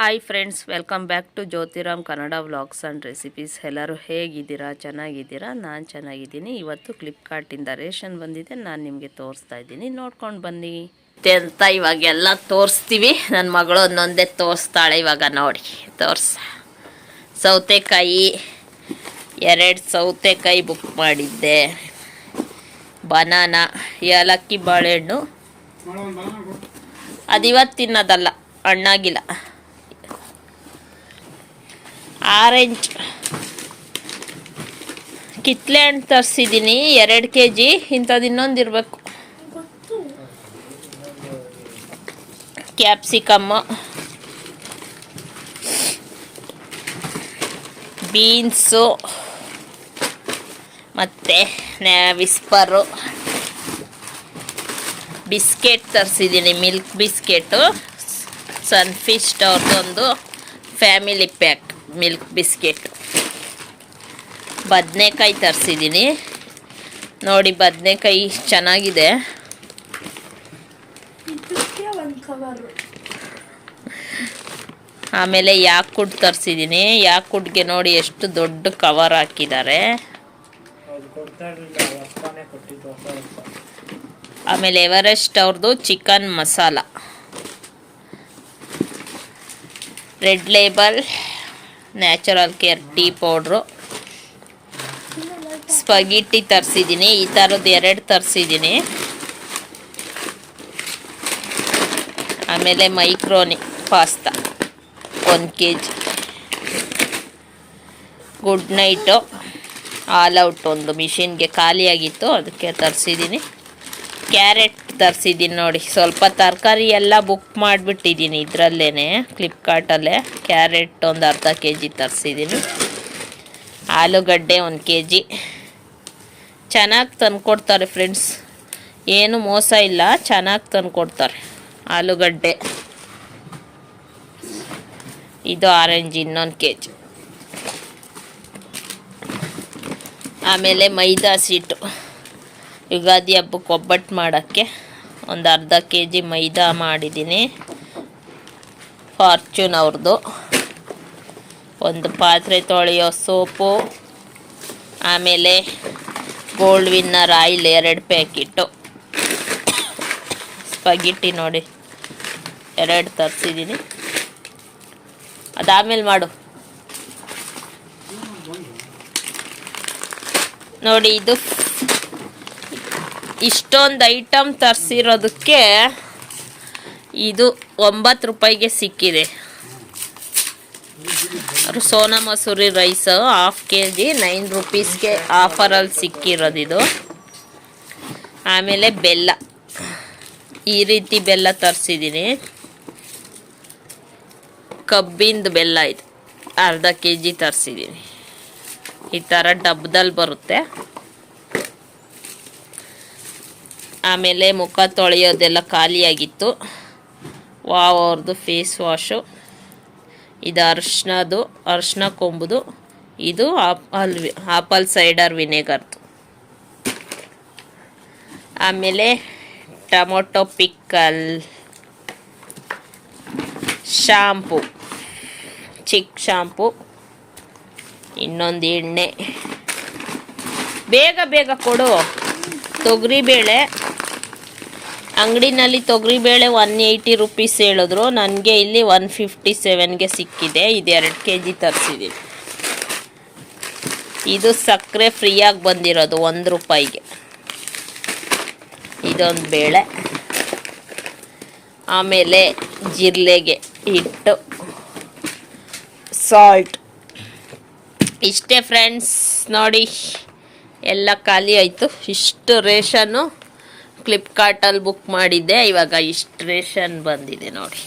Hi friends welcome back to Jyothiram Kannada vlogs and recipes ಎಲ್ಲರೂ ಹೇಗಿದ್ದೀರಾ? ಚೆನ್ನಾಗಿದ್ದೀರಾ? ನಾನು ಚೆನ್ನಾಗಿದ್ದೀನಿ. ಇವತ್ತು ಫ್ಲಿಪ್ಕಾರ್ಟಿಂದ ರೇಷನ್ ಬಂದಿದೆ. ನಾನು ನಿಮಗೆ ತೋರಿಸ್ತಾ ಇದ್ದೀನಿ. ನೋಡ್ಕೊಂಡು ಬನ್ನಿ. ಅಂತ ಇವಾಗೆಲ್ಲ ತೋರಿಸ್ತೀವಿ. ನನ್ನ ಮಗಳು ಒಂದೊಂದೇ ತೋರಿಸ್ತಾಳೆ ಇವಾಗ ನೋಡಿ. ತೋರ್ಸ. ಸೌತೆಕಾಯಿ, ಎರಡು ಸೌತೆಕಾಯಿ ಬುಕ್ ಮಾಡಿದ್ದೆ. ಬನಾನ ಏಲಕ್ಕಿ ಬಾಳೆಹಣ್ಣು. ಅದು ಇವತ್ತು ತಿನ್ನೋದಲ್ಲ ಹಣ್ಣಾಗಿಲ್ಲ ಆರೆಂಜ್. ಕಿತ್ಲೆ ಹಣ್ಣು ತರಿಸಿದ್ದೀನಿ ಎರಡು ಕೆ ಜಿ ಇಂಥದ್ದು ಇನ್ನೊಂದು ಇರಬೇಕು. Capsicum beans. ಮತ್ತು ವಿಸ್ಪರು. ಬಿಸ್ಕೆಟ್ ತರಿಸಿದ್ದೀನಿ ಮಿಲ್ಕ್ ಬಿಸ್ಕೆಟು. ಸನ್ಫಿಸ್ಟ್ ಅವ್ರದ್ದೊಂದು ಫ್ಯಾಮಿಲಿ ಪ್ಯಾಕ್. ಮಿಲ್ಕ್ ಬಿಸ್ಕೆಟ್ ಬದನೆಕಾಯಿ ತರಿಸಿದ್ದೀನಿ ನೋಡಿ ಬದನೆಕಾಯಿ ಚೆನ್ನಾಗಿದೆ. ಆಮೇಲೆ ಯಾಕುಡ್ ತರಿಸಿದ್ದೀನಿ ಯಾಕುಡ್ಗೆ ನೋಡಿ ಎಷ್ಟು ದೊಡ್ಡ ಕವರ್ ಹಾಕಿದ್ದಾರೆ ಆಮೇಲೆ ಎವರೆಸ್ಟ್ ಅವ್ರದ್ದು chicken masala Red Label Natural Care tea powder. Spaghetti ತರಿಸಿದ್ದೀನಿ. ಈ ಥರದ್ದು ಎರಡು ತರಿಸಿದ್ದೀನಿ. ಆಮೇಲೆ ಮೈಕ್ರೋನಿ ಪಾಸ್ತಾ. ಒಂದು K G Good Knight. All Out ಒಂದು ಮಿಷಿನ್ಗೆ ಖಾಲಿಯಾಗಿತ್ತು. ಅದಕ್ಕೆ ತರಿಸಿದ್ದೀನಿ. ಕ್ಯಾರೆಟ್ ತರಿಸಿದ್ದೀನಿ ನೋಡಿ. ಸ್ವಲ್ಪ ತರಕಾರಿ ಎಲ್ಲ ಬುಕ್ ಮಾಡಿಬಿಟ್ಟಿದ್ದೀನಿ ಇದರಲ್ಲೇ ಫ್ಲಿಪ್ಕಾರ್ಟಲ್ಲೇ ಕ್ಯಾರೆಟ್ ಒಂದು ಅರ್ಧ ಕೆ ಜಿ ತರಿಸಿದ್ದೀನಿ ಆಲೂಗಡ್ಡೆ ಒಂದು ಕೆ ಜಿ ಚೆನ್ನಾಗಿ ತಂದ್ಕೊಡ್ತಾರೆ ಫ್ರೆಂಡ್ಸ್ ಏನು ಮೋಸ ಇಲ್ಲ, ಚೆನ್ನಾಗಿ ತಂದುಕೊಡ್ತಾರೆ. ಆಲೂಗಡ್ಡೆ. ಇದು ಆರೆಂಜ್ ಇನ್ನೊಂದು ಕೆ ಜಿ ಆಮೇಲೆ ಮೈದಾ ಸೀಟು. ಯುಗಾದಿ ಹಬ್ಬಕ್ಕೆ ಒಬ್ಬಟ್ಟು ಮಾಡೋಕ್ಕೆ. ಒಂದು ಅರ್ಧ ಕೆ ಜಿ ಮೈದಾ ಮಾಡಿದ್ದೀನಿ. ಫಾರ್ಚೂನ್ ಅವ್ರದ್ದು ಒಂದು ಪಾತ್ರೆ ತೊಳೆಯೋ ಸೋಪು. ಆಮೇಲೆ ಗೋಲ್ಡ್ ವಿನ್ನರ್ ಆಯಿಲ್ ಎರಡು ಪ್ಯಾಕೆಟು ಸ್ಪಗಿಟ್ಟಿ ನೋಡಿ, ಎರಡು ತರಿಸಿದ್ದೀನಿ ಅದಾದಮೇಲೆ ಮಾಡು. ನೋಡಿ, ಇದು ಇಷ್ಟೊಂದು ಐಟಮ್ ತರಿಸಿರೋದಕ್ಕೆ ಇದು ಒಂಬತ್ತು ರೂಪಾಯಿಗೆ ಸಿಕ್ಕಿದೆ. Sona Masoori rice half K G nine ರುಪೀಸ್ಗೆ ಆಫರಲ್ಲಿ ಸಿಕ್ಕಿರೋದಿದು ಆಮೇಲೆ ಬೆಲ್ಲ. ಈ ರೀತಿ ಬೆಲ್ಲ ತರಿಸಿದ್ದೀನಿ ಕಬ್ಬಿಂದು ಬೆಲ್ಲ ಇದು. ಅರ್ಧ ಕೆ ಜಿ ತರಿಸಿದ್ದೀನಿ ಈ ಥರ ಡಬ್ಬದಲ್ಲಿ ಬರುತ್ತೆ. ಆಮೇಲೆ ಮುಖ ತೊಳೆಯೋದೆಲ್ಲ ಖಾಲಿಯಾಗಿತ್ತು. ವಾವ್ ಅವ್ರದ್ದು ಫೇಸ್ ವಾಶು. ಇದು ಅರ್ಶಿನದು ಅರ್ಶಿನ ಕೊಂಬುದು. ಇದು ಆಪಲ್ ಆಪಲ್ ಸೈಡರ್ ವಿನೆಗರ್ದು. ಆಮೇಲೆ tomato pickle. Shampoo. Chik shampoo. ಇನ್ನೊಂದು ಎಣ್ಣೆ. ಬೇಗ ಬೇಗ ಕೊಡು. ತೊಗರಿಬೇಳೆ. ಅಂಗಡಿನಲ್ಲಿ ತೊಗರಿಬೇಳೆ ಒನ್ ಏಯ್ಟಿ ರುಪೀಸ್ ಹೇಳಿದ್ರು. ನನಗೆ ಇಲ್ಲಿ ಒನ್ ಫಿಫ್ಟಿ ಸೆವೆನ್ಗೆ ಸಿಕ್ಕಿದೆ. ಇದು ಎರಡು ಕೆ ಜಿ ತರಿಸಿದ್ದೀನಿ ಇದು ಸಕ್ಕರೆ ಫ್ರೀಯಾಗಿ ಬಂದಿರೋದು ಒಂದು ರೂಪಾಯಿಗೆ. ಇದೊಂದು ಬೇಳೆ. ಆಮೇಲೆ ಜಿರ್ಲೆಗೆ ಹಿಟ್ಟು. ಸಾಲ್ಟ್ ಇಷ್ಟೇ ಫ್ರೆಂಡ್ಸ್ ನೋಡಿ. ಎಲ್ಲ ಖಾಲಿ ಆಯಿತು. ಇಷ್ಟು ರೇಷನ್ನು ಫ್ಲಿಪ್ಕಾರ್ಟಲ್ಲಿ ಬುಕ್ ಮಾಡಿದ್ದೆ. ಇವಾಗ ಇಷ್ಟು ರೇಷನ್ ಬಂದಿದೆ ನೋಡಿ.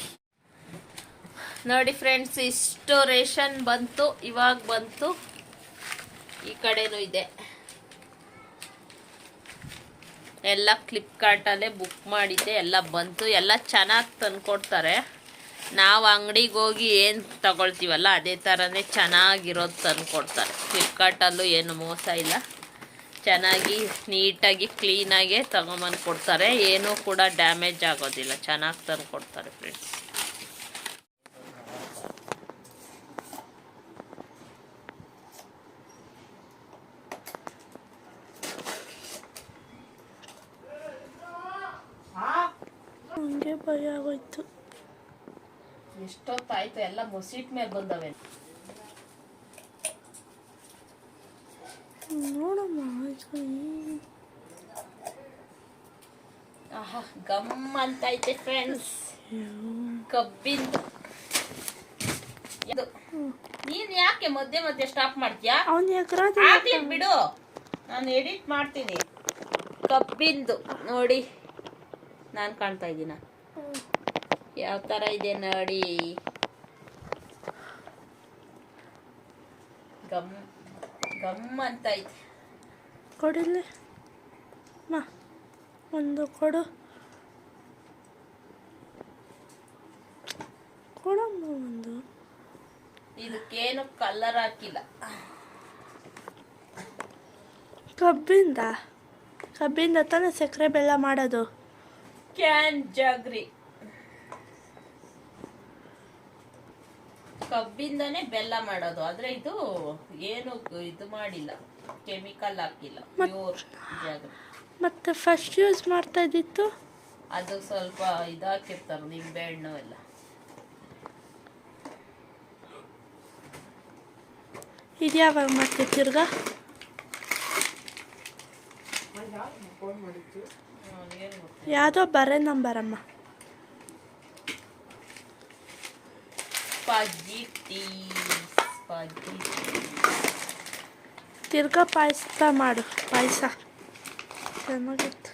ನೋಡಿ ಫ್ರೆಂಡ್ಸ್ ಇಷ್ಟು ರೇಷನ್ ಬಂತು. ಇವಾಗ ಬಂತು. ಈ ಕಡೆನೂ ಇದೆ. ಎಲ್ಲ ಫ್ಲಿಪ್ಕಾರ್ಟಲ್ಲೇ ಬುಕ್ ಮಾಡಿದ್ದೆ. ಎಲ್ಲ ಬಂತು. ಎಲ್ಲ ಚೆನ್ನಾಗಿ ತಂದ್ಕೊಡ್ತಾರೆ. ನಾವು ಅಂಗಡಿಗೆ ಹೋಗಿ ಏನು ತಗೊಳ್ತೀವಲ್ಲ, ಅದೇ ಥರನೇ ಚೆನ್ನಾಗಿರೋದು ತಂದ್ಕೊಡ್ತಾರೆ. ಫ್ಲಿಪ್ಕಾರ್ಟಲ್ಲೂ ಏನು ಮೋಸ ಇಲ್ಲ. ಚೆನ್ನಾಗಿ ನೀಟಾಗಿ ಕ್ಲೀನಾಗೆ ತಗೊಂಬಂದು ಕೊಡ್ತಾರೆ. ಏನೂ ಕೂಡ ಡ್ಯಾಮೇಜ್ ಆಗೋದಿಲ್ಲ. ಚೆನ್ನಾಗಿ ತಂದು ಕೊಡ್ತಾರೆ ಫ್ರೆಂಡ್ಸ್ ಭಯ ಆಗೋಯ್ತು. ಎಷ್ಟೊತ್ತಾಯ್ತು? ಎಲ್ಲ ಮುಸಿಟ್ ಮೇಲೆ ಬಂದವೆ. ಆಹಾ ಗಮ್ ಅಂತೈತೆ ಫ್ರೆಂಡ್ಸ್ ಕಬ್ಬಿಂದು ನೀನ್ ಯಾಕೆ ಮಧ್ಯೆ ಮಧ್ಯೆ ಸ್ಟಾಪ್ ಮಾಡ್ತೀಯಾ? ಆಗ್ಲಿ ಬಿಡು. ನಾನು ಎಡಿಟ್ ಮಾಡ್ತೀನಿ. ಕಬ್ಬಿಂದು. ನೋಡಿ ನಾನು ಕಾಣ್ತಾ ಇದ್ದೀನ? ಯಾವ ಥರ ಇದೆ ನೋಡಿ. ಗಮ್ ಗಮ್ ಅಂತ ಐತೆ ಕೊಡಿಲ್ಲಿ. ಮಾ ಒಂದು ಕೊಡು. ಕೊಡಮ್ಮ ಒಂದು. ಇದಕ್ಕೇನು ಕಲರ್ ಹಾಕಿಲ್ಲ. ಕಬ್ಬಿಂದ ಕಬ್ಬಿಂದ ತಾನೇ ಸಕ್ಕರೆ ಬೆಲ್ಲ ಮಾಡೋದು. ಕ್ಯಾನ್ ಜಾಗ್ರಿ ಕಬ್ಬಿಂದನೇ ಬೆಲ್ಲ ಮಾಡೋದು ಆದರೆ ಇದು ಏನು ಇದು ಮಾಡಿಲ್ಲ. ಕೆಮಿಕಲ್ ಹಾಕಿಲ್ಲ ಪ್ಯೂರ್ ಜಗ್ರಿ ಮತ್ತೆ ಫಸ್ಟ್ ಯೂಸ್ ಮಾಡ್ತಾ ಇದ್ದಿತ್ತು? ಅದು ಸ್ವಲ್ಪ ಇದಾಕಿರ್ತಾರೆ ನಿಂಬೆ ಹಣ್ಣು ಎಲ್ಲ. ಇದು ಯಾವಾಗ ಮತ್ತೆ ತಿರ್ಗಾ? ಯಾವುದೋ ಬರೆ ನಂಬರಮ್ಮ. ಸ್ಪಗೆಟ್ಟಿ ಸ್ಪಗೆಟ್ಟಿ ತಿರ್ಗಾ ಪಾಯಸ ಮಾಡು ಪಾಯಸ. ಚೆನ್ನಾಗಿತ್ತು.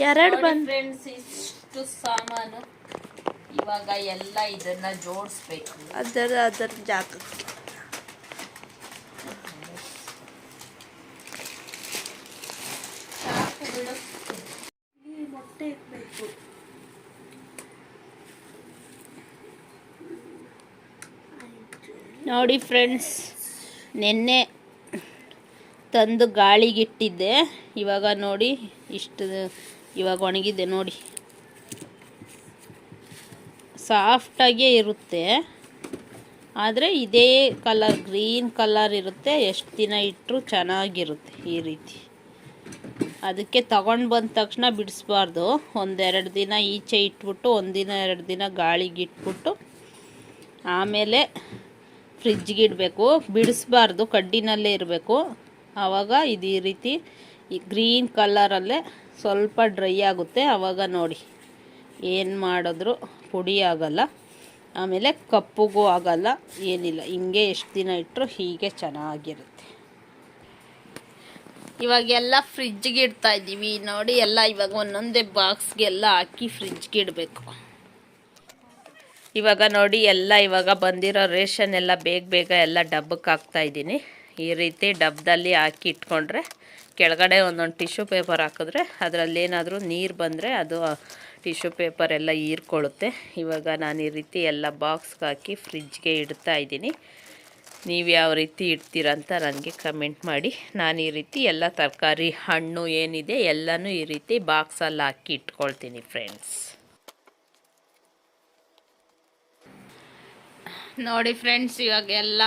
ಎರಡು ಬಂದು ಫ್ರೆಂಡ್ಸ್ ಇಷ್ಟು ಸಾಮಾನು ಇವಾಗ ಎಲ್ಲ ಇದನ್ನ ಜೋಡಿಸ್ಬೇಕು. ಅದರ ಅದರ ಜಾಗ ನೋಡಿ ಫ್ರೆಂಡ್ಸ್, ನಿನ್ನೆ ತಂದು ಗಾಳಿಗಿಟ್ಟಿದ್ದೆ. ಇವಾಗ ನೋಡಿ, ಇಷ್ಟು ಇವಾಗ ಒಣಗಿದೆ ನೋಡಿ. ಸಾಫ್ಟಾಗೇ ಇರುತ್ತೆ. ಆದರೆ ಇದೇ ಕಲರ್ ಗ್ರೀನ್ ಕಲರ್ ಇರುತ್ತೆ. ಎಷ್ಟು ದಿನ ಇಟ್ಟರು ಚೆನ್ನಾಗಿರುತ್ತೆ ಈ ರೀತಿ. ಅದಕ್ಕೆ ತಗೊಂಡು ಬಂದ ತಕ್ಷಣ ಬಿಡಿಸ್ಬಾರ್ದು. ಒಂದೆರಡು ದಿನ ಈಚೆ ಇಟ್ಬಿಟ್ಟು, ಒಂದಿನ, ಎರಡು ದಿನ ಗಾಳಿಗೆ ಇಟ್ಬಿಟ್ಟು ಆಮೇಲೆ ಫ್ರಿಜ್ಗೆ ಇಡಬೇಕು, ಬಿಡಿಸ್ಬಾರ್ದು, ಕಡ್ಡಿನಲ್ಲೇ ಇರಬೇಕು. ಆವಾಗ ಇದು ಈ ರೀತಿ ಈ ಗ್ರೀನ್ ಕಲರಲ್ಲೇ ಸ್ವಲ್ಪ ಡ್ರೈ ಆಗುತ್ತೆ. ಆವಾಗ ನೋಡಿ, ಏನು ಮಾಡಿದ್ರು ಪುಡಿ ಆಗಲ್ಲ. ಆಮೇಲೆ ಕಪ್ಪುಗೂ ಆಗಲ್ಲ, ಏನಿಲ್ಲ. ಹಿಂಗೆ ಎಷ್ಟು ದಿನ ಇಟ್ಟರು ಹೀಗೆ ಚೆನ್ನಾಗಿರುತ್ತೆ. ಇವಾಗೆಲ್ಲ ಫ್ರಿಜ್ಗೆ ಇಡ್ತಾ ಇದ್ದೀವಿ. ನೋಡಿ, ಎಲ್ಲ ಇವಾಗ ಒಂದೊಂದೇ ಬಾಕ್ಸ್ಗೆಲ್ಲ ಹಾಕಿ ಫ್ರಿಜ್ಗೆ ಇಡಬೇಕು. ಇವಾಗ ನೋಡಿ, ಎಲ್ಲ ಇವಾಗ ಬಂದಿರೋ ರೇಷನ್ ಎಲ್ಲ ಬೇಗ ಬೇಗ ಎಲ್ಲ ಡಬ್ಬಕ್ಕೆ ಹಾಕ್ತಾ ಇದ್ದೀನಿ. ಈ ರೀತಿ ಡಬ್ಬದಲ್ಲಿ ಹಾಕಿ ಇಟ್ಕೊಂಡ್ರೆ ಕೆಳಗಡೆ ಒಂದೊಂದು ಟಿಶ್ಯೂ ಪೇಪರ್ ಹಾಕಿದ್ರೆ ಅದರಲ್ಲಿ ಏನಾದರೂ ನೀರು ಬಂದರೆ ಅದು ಟಿಶ್ಯೂ ಪೇಪರ್ ಎಲ್ಲ ಹೀರ್ಕೊಳ್ಳುತ್ತೆ. ಇವಾಗ ನಾನು ಈ ರೀತಿ ಎಲ್ಲ ಬಾಕ್ಸ್ಗೆ ಹಾಕಿ ಫ್ರಿಜ್ಗೆ ಇಡ್ತಾ ಇದ್ದೀನಿ. ನೀವು ಯಾವ ರೀತಿ ಇಡ್ತೀರಂತ ನನಗೆ ಕಮೆಂಟ್ ಮಾಡಿ. ನಾನು ಈ ರೀತಿ ಎಲ್ಲ ತರಕಾರಿ ಹಣ್ಣು ಏನಿದೆ ಎಲ್ಲನೂ ಈ ರೀತಿ ಬಾಕ್ಸಲ್ಲಿ ಹಾಕಿ ಇಟ್ಕೊಳ್ತೀನಿ ಫ್ರೆಂಡ್ಸ್ ನೋಡಿ ಫ್ರೆಂಡ್ಸ್ ಇವಾಗ ಎಲ್ಲ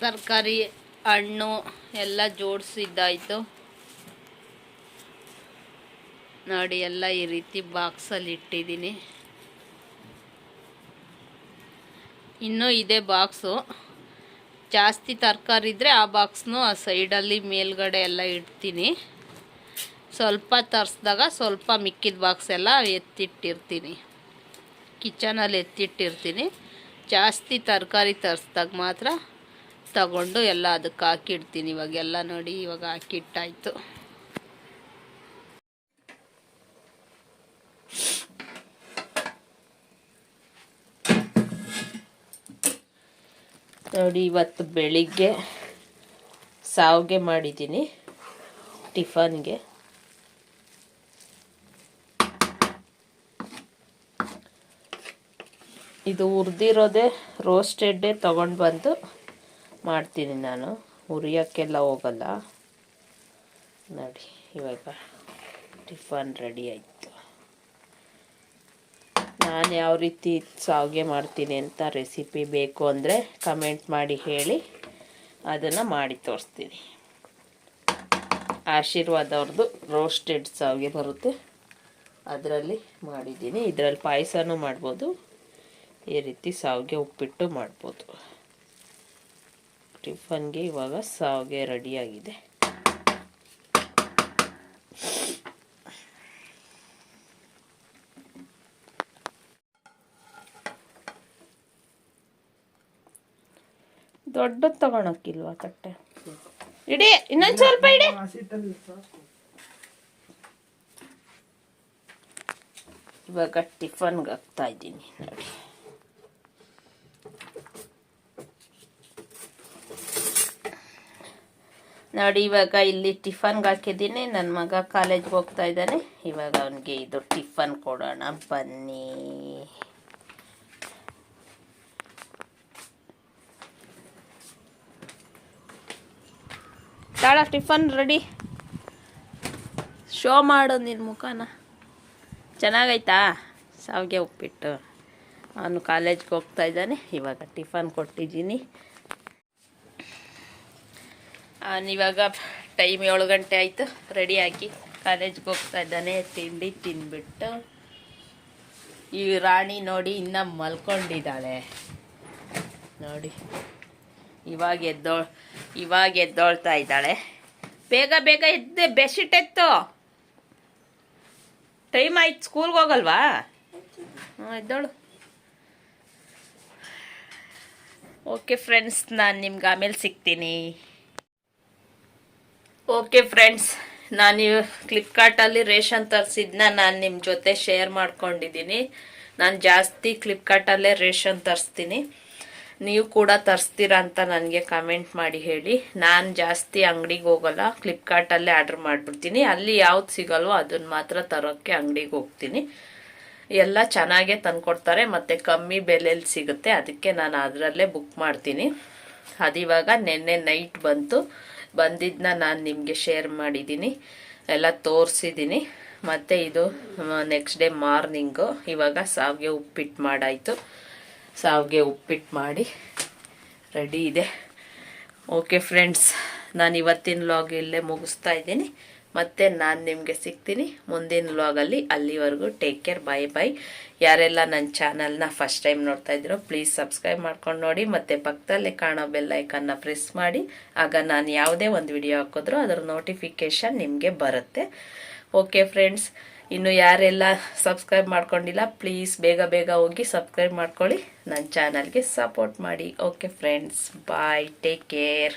ತರಕಾರಿ, ಹಣ್ಣು ಎಲ್ಲ ಜೋಡಿಸಿದ್ದಾಯಿತು. ನೋಡಿ ಎಲ್ಲ ಈ ರೀತಿ ಬಾಕ್ಸಲ್ಲಿ ಇಟ್ಟಿದ್ದೀನಿ. ಇನ್ನೂ ಇದೆ ಬಾಕ್ಸು ಜಾಸ್ತಿ ತರಕಾರಿ ಇದ್ದರೆ ಆ ಬಾಕ್ಸ್ನು ಆ ಸೈಡಲ್ಲಿ ಮೇಲ್ಗಡೆ ಎಲ್ಲ ಇಡ್ತೀನಿ. ಸ್ವಲ್ಪ ತರಿಸ್ದಾಗ ಸ್ವಲ್ಪ ಮಿಕ್ಕಿದ ಬಾಕ್ಸ್ ಎಲ್ಲ ಎತ್ತಿಟ್ಟಿರ್ತೀನಿ. ಕಿಚನಲ್ಲಿ ಎತ್ತಿಟ್ಟಿರ್ತೀನಿ. ಜಾಸ್ತಿ ತರಕಾರಿ ತರಿಸ್ದಾಗ ಮಾತ್ರ ತಗೊಂಡು ಎಲ್ಲ ಅದಕ್ಕೆ ಹಾಕಿಡ್ತೀನಿ. ಇವಾಗ ಎಲ್ಲ ನೋಡಿ ಇವಾಗ ಹಾಕಿಟ್ಟಾಯಿತು. ನೋಡಿ, ಇವತ್ತು ಬೆಳಿಗ್ಗೆ ಸಾವಿಗೆ ಮಾಡಿದ್ದೀನಿ ಟಿಫನ್ಗೆ. ಇದು ಹುರಿದಿರೋದೇ ರೋಸ್ಟೆಡ್ಡೇ ತೊಗೊಂಡು ಬಂದು ಮಾಡ್ತೀನಿ ನಾನು. ಹುರಿಯೋಕ್ಕೆಲ್ಲ ಹೋಗಲ್ಲ. ನೋಡಿ, ಇವಾಗ ಟಿಫನ್ ರೆಡಿ ಆಯಿತು. ನಾನು ಯಾವ ರೀತಿ ಸಾವಿಗೆ ಮಾಡ್ತೀನಿ ಅಂತ ರೆಸಿಪಿ ಬೇಕು ಅಂದರೆ ಕಮೆಂಟ್ ಮಾಡಿ ಹೇಳಿ, ಅದನ್ನು ಮಾಡಿ ತೋರಿಸ್ತೀನಿ. ಆಶೀರ್ವಾದ ಅವ್ರದ್ದು ರೋಸ್ಟೆಡ್ ಸಾವಿಗೆ ಬರುತ್ತೆ. ಅದರಲ್ಲಿ ಮಾಡಿದ್ದೀನಿ. ಇದರಲ್ಲಿ ಪಾಯಸನೂ ಮಾಡ್ಬೋದು. ಈ ರೀತಿ ಸಾವಿಗೆ ಉಪ್ಪಿಟ್ಟು ಮಾಡ್ಬೋದು. ಟಿಫನ್ಗೆ ಇವಾಗ ಸಾವಿಗೆ ರೆಡಿಯಾಗಿದೆ. ದೊಡ್ಡದು ತಗೊಳಕ್ಕಿಲ್ವಾ ತಟ್ಟೆ? ಇಡಿ, ಇನ್ನೊಂದು ಸ್ವಲ್ಪ ಇಡಿ. ಇವಾಗ ಟಿಫನ್ಗೆ ಹಾಕ್ತಾ ಇದ್ದೀನಿ ನೋಡಿ. ನೋಡಿ, ಇವಾಗ ಇಲ್ಲಿ ಟಿಫನ್ಗೆ ಹಾಕಿದ್ದೀನಿ. ನನ್ನ ಮಗ ಕಾಲೇಜ್ಗೆ ಹೋಗ್ತಾ ಇದ್ದಾನೆ. ಇವಾಗ ಅವನಿಗೆ ಇದು ಟಿಫನ್ ಕೊಡೋಣ. ಬನ್ನಿ. ತಾಳ, ಟಿಫನ್ ರೆಡಿ. ಶೋ ಮಾಡು ನಿನ್ನ ಮುಖನ. ಚೆನ್ನಾಗೈತಾ? ಸಾವಿಗೆ ಉಪ್ಪಿಟ್ಟು. ಅವನು ಕಾಲೇಜ್ಗೆ ಹೋಗ್ತಾ ಇದ್ದಾನೆ. ಇವಾಗ ಟಿಫನ್ ಕೊಟ್ಟಿದ್ದೀನಿ. ಅವನಿವಾಗ ಟೈಮ್ ಏಳು ಗಂಟೆ ಆಯಿತು. ರೆಡಿ ಹಾಕಿ ಕಾಲೇಜ್ಗೆ ಹೋಗ್ತಾ ಇದ್ದಾನೆ. ತಿಂಡಿ ತಿಂದ್ಬಿಟ್ಟು ಈ ರಾಣಿ ನೋಡಿ ಇನ್ನ ಮಲ್ಕೊಂಡಿದ್ದಾಳೆ. ನೋಡಿ, ಇವಾಗ ಎದ್ದೋ, ಇವಾಗ ಎದ್ದೋಳ್ತಾ ಇದ್ದಾಳೆ. ಬೇಗ ಬೇಗ ಎದ್ದೆ, ಬೆಡ್ಶೀಟ್ ಎತ್ತು. ಟೈಮ್ ಆಯ್ತು ಸ್ಕೂಲ್ಗೆ ಹೋಗಲ್ವಾ? ಹ್ಞೂ ಎದ್ದೋಳು. ಓಕೆ ಫ್ರೆಂಡ್ಸ್ ನಾನು ನಿಮ್ಗೆ ಆಮೇಲೆ ಸಿಗ್ತೀನಿ. ಓಕೆ ಫ್ರೆಂಡ್ಸ್ ನಾನು ಫ್ಲಿಪ್ಕಾರ್ಟಲ್ಲಿ ರೇಷನ್ ತರಿಸಿದ್ನ ನಾನು ನಿಮ್ಮ ಜೊತೆ ಶೇರ್ ಮಾಡ್ಕೊಂಡಿದ್ದೀನಿ ನಾನು ಜಾಸ್ತಿ ಫ್ಲಿಪ್ಕಾರ್ಟಲ್ಲೇ ರೇಷನ್ ತರಿಸ್ತೀನಿ. ನೀವು ಕೂಡ ತರಿಸ್ತೀರಾ ಅಂತ ನನಗೆ ಕಮೆಂಟ್ ಮಾಡಿ ಹೇಳಿ. ನಾನು ಜಾಸ್ತಿ ಅಂಗಡಿಗೆ ಹೋಗಲ್ಲ ಫ್ಲಿಪ್ಕಾರ್ಟಲ್ಲೇ ಆರ್ಡ್ರ್ ಮಾಡಿಬಿಡ್ತೀನಿ. ಅಲ್ಲಿ ಯಾವ್ದು ಸಿಗಲ್ವೋ ಅದನ್ನು ಮಾತ್ರ ತರೋಕ್ಕೆ ಅಂಗಡಿಗೆ ಹೋಗ್ತೀನಿ. ಎಲ್ಲ ಚೆನ್ನಾಗೇ ತಂದ್ಕೊಡ್ತಾರೆ, ಮತ್ತು ಕಮ್ಮಿ ಬೆಲೆಯಲ್ಲಿ ಸಿಗುತ್ತೆ. ಅದಕ್ಕೆ ನಾನು ಅದರಲ್ಲೇ ಬುಕ್ ಮಾಡ್ತೀನಿ. ಅದಿವಾಗ ನಿನ್ನೆ ನೈಟ್ ಬಂತು. ಬಂದಿದ್ದನ್ನ ನಾನು ನಿಮಗೆ ಶೇರ್ ಮಾಡಿದ್ದೀನಿ ಎಲ್ಲ ತೋರಿಸಿದ್ದೀನಿ ಮತ್ತು ಇದು ನೆಕ್ಸ್ಟ್ ಡೇ ಮಾರ್ನಿಂಗು ಇವಾಗ ಸಾವಿಗೆ ಉಪ್ಪಿಟ್ಟು ಮಾಡಾಯಿತು. ಸಾವಿಗೆ ಉಪ್ಪಿಟ್ಟು ಮಾಡಿ ರೆಡಿ ಇದೆ. ಓಕೆ ಫ್ರೆಂಡ್ಸ್ ನಾನು ಇವತ್ತಿನ ಲಾಗ್ ಇಲ್ಲೇ ಮುಗಿಸ್ತಾ ಇದ್ದೀನಿ. ಮತ್ತೆ ನಾನು ನಿಮಗೆ ಸಿಗ್ತೀನಿ. ಮುಂದಿನ ವ್ಲಾಗಲ್ಲಿ ಅಲ್ಲಿವರೆಗೂ ಟೇಕ್ ಕೇರ್ ಬೈ ಬೈ ಯಾರೆಲ್ಲ ನನ್ನ ಚಾನಲ್ನ ಫಸ್ಟ್ ಟೈಮ್ ನೋಡ್ತಾ ಇದ್ದೀರೋ ಪ್ಲೀಸ್ ಸಬ್ಸ್ಕ್ರೈಬ್ ಮಾಡ್ಕೊಂಡು ನೋಡಿ. ಮತ್ತು ಪಕ್ಕದಲ್ಲೇ ಕಾಣೋ ಬೆಲ್ ಐಕನ್ನ ಪ್ರೆಸ್ ಮಾಡಿ. ಆಗ ನಾನು ಯಾವುದೇ ಒಂದು ವಿಡಿಯೋ ಹಾಕಿದ್ರೂ ಅದರ ನೋಟಿಫಿಕೇಷನ್ ನಿಮಗೆ ಬರುತ್ತೆ. ಓಕೆ ಫ್ರೆಂಡ್ಸ್ ಇನ್ನು ಯಾರೆಲ್ಲ ಸಬ್ಸ್ಕ್ರೈಬ್ ಮಾಡ್ಕೊಂಡಿಲ್ಲ ಪ್ಲೀಸ್ ಬೇಗ ಬೇಗ ಹೋಗಿ ಸಬ್ಸ್ಕ್ರೈಬ್ ಮಾಡ್ಕೊಳ್ಳಿ. ನನ್ನ ಚಾನಲ್ಗೆ ಸಪೋರ್ಟ್ ಮಾಡಿ. Okay friends bye take care